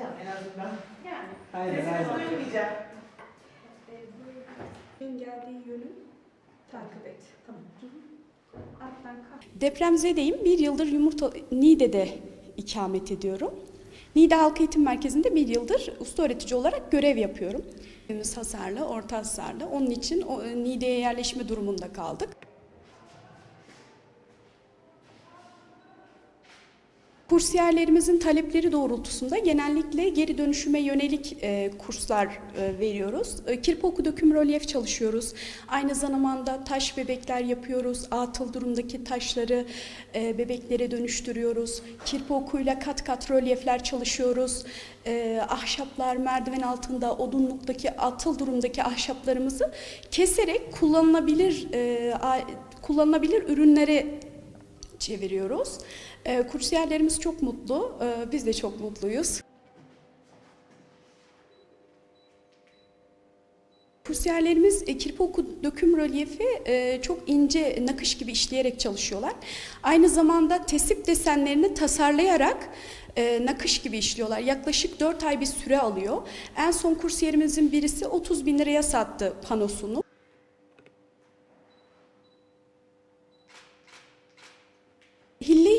en azından. Yani Aynen Sesiniz aynen. duyulmayacak. geldiği yönü takip et. Tamam. Alttan kalk. Depremzedeyim. Bir yıldır Yumurta Niğde'de ikamet ediyorum. Niğde Halk Eğitim Merkezi'nde bir yıldır usta öğretici olarak görev yapıyorum. Evimiz hasarlı, orta hasarlı. Onun için o, Niğde'ye yerleşme durumunda kaldık. Kursiyerlerimizin talepleri doğrultusunda genellikle geri dönüşüme yönelik e, kurslar e, veriyoruz. E, kirpi döküm rölyef çalışıyoruz. Aynı zamanda taş bebekler yapıyoruz. Atıl durumdaki taşları e, bebeklere dönüştürüyoruz. Kirpi okuyla kat kat rölyefler çalışıyoruz. E, ahşaplar merdiven altında odunluktaki atıl durumdaki ahşaplarımızı keserek kullanılabilir e, kullanılabilir ürünlere çeviriyoruz. E, kursiyerlerimiz çok mutlu, e, biz de çok mutluyuz. Kursiyerlerimiz e, kirpi döküm rölyefi e, çok ince nakış gibi işleyerek çalışıyorlar. Aynı zamanda tesip desenlerini tasarlayarak e, nakış gibi işliyorlar. Yaklaşık 4 ay bir süre alıyor. En son kursiyerimizin birisi 30 bin liraya sattı panosunu.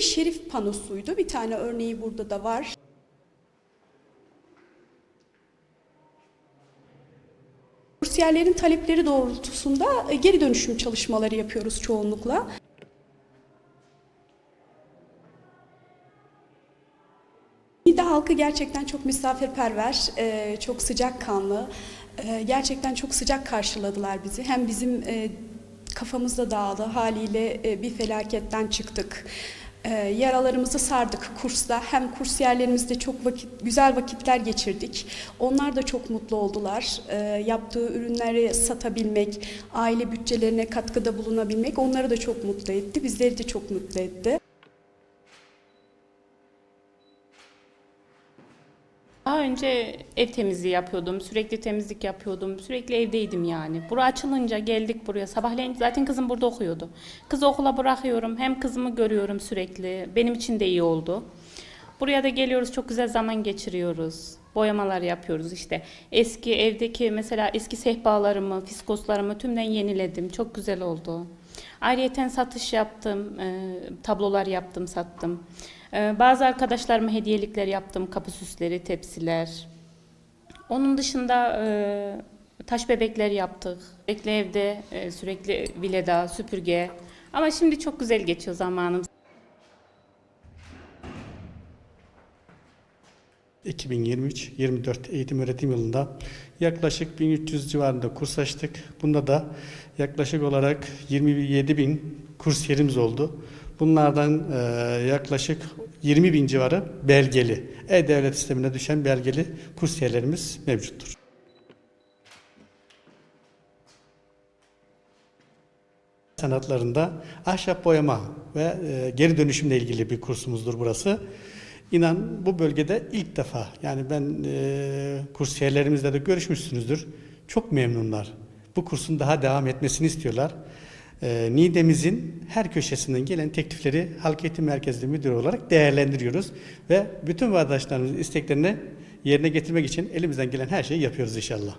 Şerif panosuydu. Bir tane örneği burada da var. Kursiyerlerin talepleri doğrultusunda e, geri dönüşüm çalışmaları yapıyoruz çoğunlukla. Niğde halkı gerçekten çok misafirperver, e, çok sıcakkanlı. E, Gerçekten çok sıcak karşıladılar bizi. Hem bizim kafamızda dağıldı haliyle bir felaketten çıktık. E, Yaralarımızı sardık kursta. Hem kursiyerlerimizle çok vakit, güzel vakitler geçirdik. Onlar da çok mutlu oldular. E, Yaptığı ürünleri satabilmek, aile bütçelerine katkıda bulunabilmek onları da çok mutlu etti. Bizleri de çok mutlu etti. Daha önce ev temizliği yapıyordum, sürekli temizlik yapıyordum, sürekli evdeydim yani. Bura açılınca geldik buraya. Sabahleyin zaten kızım burada okuyordu. Kızı okula bırakıyorum, hem kızımı görüyorum sürekli. Benim için de iyi oldu. Buraya da geliyoruz, çok güzel zaman geçiriyoruz. Boyamalar yapıyoruz işte. Eski evdeki mesela eski sehpalarımı, fiskoslarımı tümden yeniledim. Çok güzel oldu. Ayrıyeten satış yaptım, e, tablolar yaptım, sattım. E, bazı arkadaşlarıma hediyelikler yaptım, kapı süsleri, tepsiler. Onun dışında e, taş bebekler yaptık. Sürekli evde, e, sürekli vileda, süpürge. Ama şimdi çok güzel geçiyor zamanım. 2023-24 eğitim öğretim yılında yaklaşık 1300 civarında kurs açtık. Bunda da yaklaşık olarak 27 bin kurs yerimiz oldu. Bunlardan e, yaklaşık 20 bin civarı belgeli, e-devlet sistemine düşen belgeli kursiyerlerimiz mevcuttur. sanatlarında ahşap boyama ve e, geri dönüşümle ilgili bir kursumuzdur burası. İnan bu bölgede ilk defa yani ben e, kursiyerlerimizle de görüşmüşsünüzdür. Çok memnunlar. Bu kursun daha devam etmesini istiyorlar. E, Niğde'mizin her köşesinden gelen teklifleri Halk Eğitim Merkezli Müdürü olarak değerlendiriyoruz ve bütün vatandaşlarımızın isteklerini yerine getirmek için elimizden gelen her şeyi yapıyoruz inşallah.